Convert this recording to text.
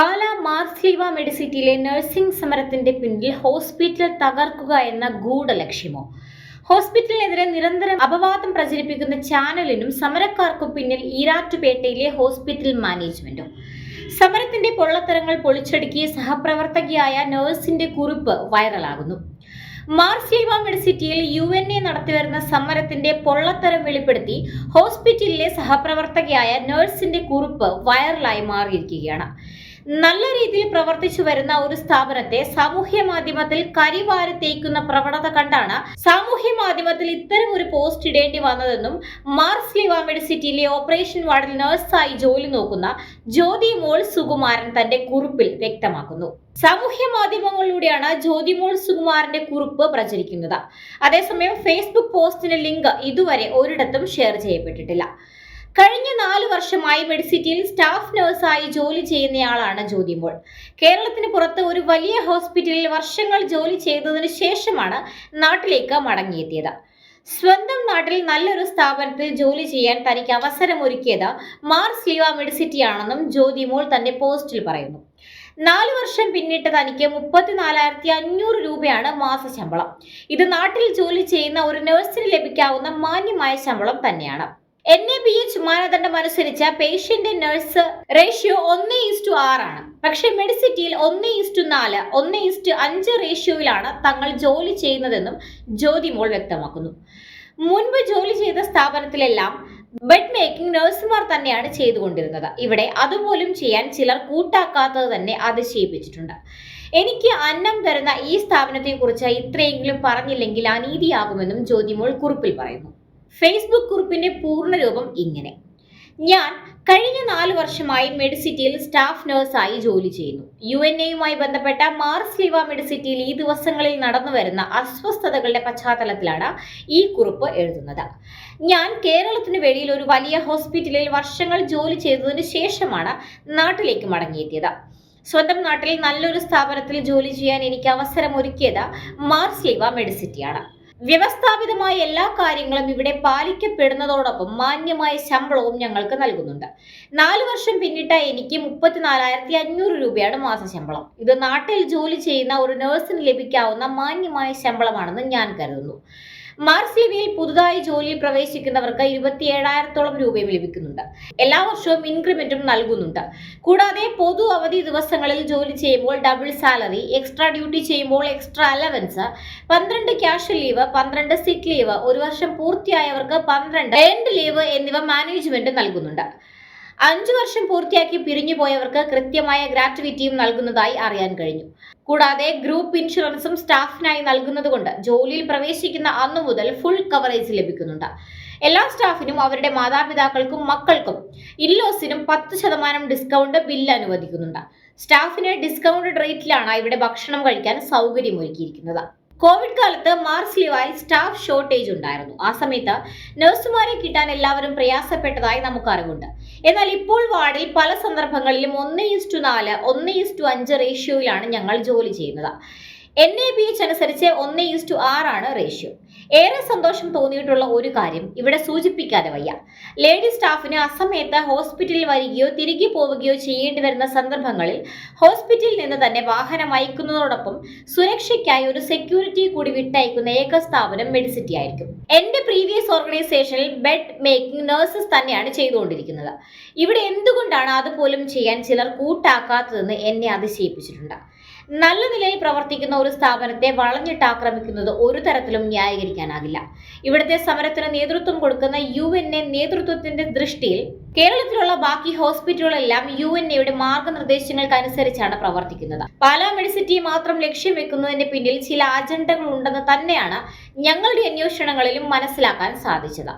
പാല Marsleeva മെഡിസിറ്റിയിലെ nursing സമരത്തിന്റെ പിന്നിൽ hospital തകർക്കുക എന്ന ഗൂഢലക്ഷ്യമോ? ഹോസ്പിറ്റലിനെതിരെ നിരന്തരം അപവാദം പ്രചരിപ്പിക്കുന്ന ചാനലിനും സമരക്കാർക്കും പിന്നിൽ ഈരാറ്റുപേട്ടയിലെ ഹോസ്പിറ്റൽ മാനേജ്മെന്റും. സമരത്തിന്റെ പൊള്ളത്തരങ്ങൾ പൊളിച്ചടുക്കിയ സഹപ്രവർത്തകയായ നഴ്സിന്റെ കുറിപ്പ് വൈറലാകുന്നു. മാർസ്ലീവ മെഡിസിറ്റിയിൽ യു എൻ എ നടത്തിവരുന്ന സമരത്തിന്റെ പൊള്ളത്തരം വെളിപ്പെടുത്തി ഹോസ്പിറ്റലിലെ സഹപ്രവർത്തകയായ നഴ്സിന്റെ കുറിപ്പ് വൈറലായി മാറിയിരിക്കുകയാണ്. നല്ല രീതിയിൽ പ്രവർത്തിച്ചു വരുന്ന ഒരു സ്ഥാപനത്തെ സാമൂഹ്യ മാധ്യമത്തിൽ കരിവാരി തേക്കുന്ന പ്രവണത കണ്ടാണ് സാമൂഹ്യ മാധ്യമത്തിൽ ഇത്തരം ഒരു പോസ്റ്റ് ഇടേണ്ടി വന്നതെന്നും മാർസ് സിറ്റിയിലെ ഓപ്പറേഷൻ വാർഡിൽ നഴ്സായി ജോലി നോക്കുന്ന ജ്യോതി മോൾ സുകുമാരൻ തന്റെ കുറിപ്പിൽ വ്യക്തമാക്കുന്നു. സാമൂഹ്യ മാധ്യമങ്ങളിലൂടെയാണ് ജ്യോതിമോൾ സുകുമാരന്റെ കുറിപ്പ് പ്രചരിക്കുന്നത്. അതേസമയം ഫേസ്ബുക്ക് പോസ്റ്റിന്റെ ലിങ്ക് ഇതുവരെ ഒരിടത്തും ഷെയർ ചെയ്യപ്പെട്ടിട്ടില്ല. കഴിഞ്ഞ നാല് വർഷമായി മെഡിസിറ്റിയിൽ സ്റ്റാഫ് നഴ്സായി ജോലി ചെയ്യുന്നയാളാണ് ജ്യോതിമോൾ കേരളത്തിന് പുറത്ത് ഒരു വലിയ ഹോസ്പിറ്റലിൽ വർഷങ്ങൾ ജോലി ചെയ്തതിനു ശേഷമാണ് നാട്ടിലേക്ക് മടങ്ങിയെത്തിയത്. സ്വന്തം നാട്ടിൽ നല്ലൊരു സ്ഥാപനത്തിൽ ജോലി ചെയ്യാൻ തനിക്ക് അവസരമൊരുക്കിയത് മാർസ് ലീവ മെഡിസിറ്റിയാണെന്നും ജ്യോതിമോൾ തന്റെ പോസ്റ്റിൽ പറയുന്നു. നാല് വർഷം പിന്നിട്ട് തനിക്ക് മുപ്പത്തിനാലായിരത്തി അഞ്ഞൂറ് രൂപയാണ് മാസ ശമ്പളം. ഇത് നാട്ടിൽ ജോലി ചെയ്യുന്ന ഒരു നഴ്സിന് ലഭിക്കാവുന്ന മാന്യമായ ശമ്പളം തന്നെയാണ്. എൻ എ ബി എച്ച് മാനദണ്ഡം അനുസരിച്ച് പേഷ്യന്റ് നഴ്സ് റേഷ്യോ ഒന്ന് ഈസ്റ്റു ആറാണ് പക്ഷേ മെഡിസിറ്റിയിൽ ഒന്ന് ഈസ്റ്റു നാല് ഒന്ന് ഈസ്റ്റു അഞ്ച് റേഷ്യോയിലാണ് തങ്ങൾ ജോലി ചെയ്യുന്നതെന്നും ജ്യോതിമോൾ വ്യക്തമാക്കുന്നു. മുൻപ് ജോലി ചെയ്ത സ്ഥാപനത്തിലെല്ലാം ബെഡ് മേക്കിംഗ് നഴ്സുമാർ തന്നെയാണ് ചെയ്തുകൊണ്ടിരുന്നത്. ഇവിടെ അതുപോലും ചെയ്യാൻ ചിലർ കൂട്ടാക്കാത്തത് തന്നെ അതിശയിപ്പിച്ചിട്ടുണ്ട്. എനിക്ക് അന്നം തരുന്ന ഈ സ്ഥാപനത്തെക്കുറിച്ച് ഇത്രയെങ്കിലും പറഞ്ഞില്ലെങ്കിൽ അനീതിയാകുമെന്നും ജ്യോതിമോൾ കുറിപ്പിൽ പറയുന്നു. ഫേസ്ബുക്ക് കുറിപ്പിന്റെ പൂർണരൂപം ഇങ്ങനെ. ഞാൻ കഴിഞ്ഞ നാല് വർഷമായി മെഡിസിറ്റിയിൽ സ്റ്റാഫ് നഴ്സായി ജോലി ചെയ്യുന്നു. യു എൻ എയുമായി ബന്ധപ്പെട്ട മാർസ് ലിവ മെഡിസിറ്റിയിൽ ഈ ദിവസങ്ങളിൽ നടന്നു വരുന്ന അസ്വസ്ഥതകളുടെ പശ്ചാത്തലത്തിലാണ് ഈ കുറിപ്പ് എഴുതുന്നത്. ഞാൻ കേരളത്തിന് വെളിയിൽ ഒരു വലിയ ഹോസ്പിറ്റലിൽ വർഷങ്ങൾ ജോലി ചെയ്തതിനു ശേഷമാണ് നാട്ടിലേക്ക് മടങ്ങിയെത്തിയത്. സ്വന്തം നാട്ടിൽ നല്ലൊരു സ്ഥാപനത്തിൽ ജോലി ചെയ്യാൻ എനിക്ക് അവസരം ഒരുക്കിയത് മാർസ് ലിവ മെഡിസിറ്റിയാണ്. വ്യവസ്ഥാപിതമായ എല്ലാ കാര്യങ്ങളും ഇവിടെ പാലിക്കപ്പെടുന്നതോടൊപ്പം മാന്യമായ ശമ്പളവും ഞങ്ങൾക്ക് നൽകുന്നുണ്ട്. നാല് വർഷം പിന്നിട്ട എനിക്ക് മുപ്പത്തിനാലായിരത്തി അഞ്ഞൂറ് രൂപയാണ് മാസ ശമ്പളം. ഇത് നാട്ടിൽ ജോലി ചെയ്യുന്ന ഒരു നഴ്സിന് ലഭിക്കാവുന്ന മാന്യമായ ശമ്പളമാണെന്ന് ഞാൻ കരുതുന്നു. മാർസിവിയിൽ പുതുതായി ജോലിയിൽ പ്രവേശിക്കുന്നവർക്ക് ഇരുപത്തി ഏഴായിരത്തോളം രൂപയും ലഭിക്കുന്നുണ്ട്. എല്ലാ വർഷവും ഇൻക്രിമെന്റും നൽകുന്നുണ്ട്. കൂടാതെ പൊതു അവധി ദിവസങ്ങളിൽ ജോലി ചെയ്യുമ്പോൾ ഡബിൾ സാലറി എക്സ്ട്രാ ഡ്യൂട്ടി ചെയ്യുമ്പോൾ എക്സ്ട്രാ അലവൻസ് പന്ത്രണ്ട് ക്യാഷ് ലീവ് പന്ത്രണ്ട് സിക്ക് ലീവ് ഒരു വർഷം പൂർത്തിയായവർക്ക് പന്ത്രണ്ട് എൻഡ് ലീവ് എന്നിവ മാനേജ്മെന്റ് നൽകുന്നുണ്ട്. അഞ്ചു വർഷം പൂർത്തിയാക്കി പിരിഞ്ഞു പോയവർക്ക് കൃത്യമായ ഗ്രാറ്റുവിറ്റിയും നൽകുന്നതായി അറിയാൻ കഴിഞ്ഞു. കൂടാതെ ഗ്രൂപ്പ് ഇൻഷുറൻസും സ്റ്റാഫിനായി നൽകുന്നതുകൊണ്ട് ജോലിയിൽ പ്രവേശിക്കുന്ന അന്നു മുതൽ ഫുൾ കവറേജ് ലഭിക്കുന്നുണ്ട്. എല്ലാ സ്റ്റാഫിനും അവരുടെ മാതാപിതാക്കൾക്കും മക്കൾക്കും ഇല്ലോസിനും പത്ത് ശതമാനം ഡിസ്കൗണ്ട് ബില്ല് അനുവദിക്കുന്നുണ്ട്. സ്റ്റാഫിന് ഡിസ്കൗണ്ടഡ് റേറ്റിലാണ് ഇവിടെ ഭക്ഷണം കഴിക്കാൻ സൗകര്യമൊരുക്കിയിരിക്കുന്നത്. കോവിഡ് കാലത്ത് മാർസ് ലീവായി സ്റ്റാഫ് ഷോർട്ടേജ് ഉണ്ടായിരുന്നു. ആ സമയത്ത് നഴ്സുമാരെ കിട്ടാൻ എല്ലാവരും പ്രയാസപ്പെട്ടതായി നമുക്ക് അറിവുണ്ട്. എന്നാൽ ഇപ്പോൾ വാർഡിൽ പല സന്ദർഭങ്ങളിലും ഒന്ന് ഈസ്റ്റു നാല് ഒന്ന് ഈസ്റ്റു അഞ്ച് റേഷ്യോയിലാണ് ഞങ്ങൾ ജോലി ചെയ്യുന്നത്. എൻ എ ബി എച്ച് അനുസരിച്ച് ഒന്ന് ഈസ്റ്റു ആറാണ് റേഷ്യോ. ഏറെ സന്തോഷം തോന്നിയിട്ടുള്ള ഒരു കാര്യം ഇവിടെ സൂചിപ്പിക്കാതെ വയ്യ. ലേഡി സ്റ്റാഫിന് അസമയത്ത് ഹോസ്പിറ്റലിൽ വരികയോ തിരികെ പോവുകയോ ചെയ്യേണ്ടി വരുന്ന സന്ദർഭങ്ങളിൽ ഹോസ്പിറ്റലിൽ നിന്ന് തന്നെ വാഹനം അയക്കുന്നതോടൊപ്പം സുരക്ഷയ്ക്കായി ഒരു സെക്യൂരിറ്റി കൂടി വിട്ടയക്കുന്ന ഏക സ്ഥാപനം മെഡിസിറ്റി ആയിരിക്കും. എന്റെ പ്രീവിയസ് ഓർഗനൈസേഷനിൽ ബെഡ് മേക്കിംഗ് നഴ്സസ് തന്നെയാണ് ചെയ്തുകൊണ്ടിരിക്കുന്നത്. ഇവിടെ എന്തുകൊണ്ടാണ് അതുപോലും ചെയ്യാൻ ചിലർ കൂട്ടാക്കാത്തതെന്ന് എന്നെ അതിശയിപ്പിച്ചിട്ടുണ്ട്. നല്ല നിലയിൽ പ്രവർത്തിക്കുന്ന ഒരു സ്ഥാപനത്തെ വളഞ്ഞിട്ട് ആക്രമിക്കുന്നത് ഒരു തരത്തിലും ന്യായീകരിക്കാനാകില്ല. ഇവിടുത്തെ സമരത്തിന് നേതൃത്വം കൊടുക്കുന്ന യു എൻ എ നേതൃത്വത്തിന്റെ ദൃഷ്ടിയിൽ കേരളത്തിലുള്ള ബാക്കി ഹോസ്പിറ്റലുകളെല്ലാം യു എൻ എയുടെ മാർഗനിർദ്ദേശങ്ങൾക്ക് അനുസരിച്ചാണ് പ്രവർത്തിക്കുന്നത്. പാലാ മെഡിസിറ്റി മാത്രം ലക്ഷ്യം വെക്കുന്നതിന്റെ പിന്നിൽ ചില അജണ്ടകൾ ഉണ്ടെന്ന് തന്നെയാണ് ഞങ്ങളുടെ അന്വേഷണങ്ങളിലും മനസ്സിലാക്കാൻ സാധിച്ചത്.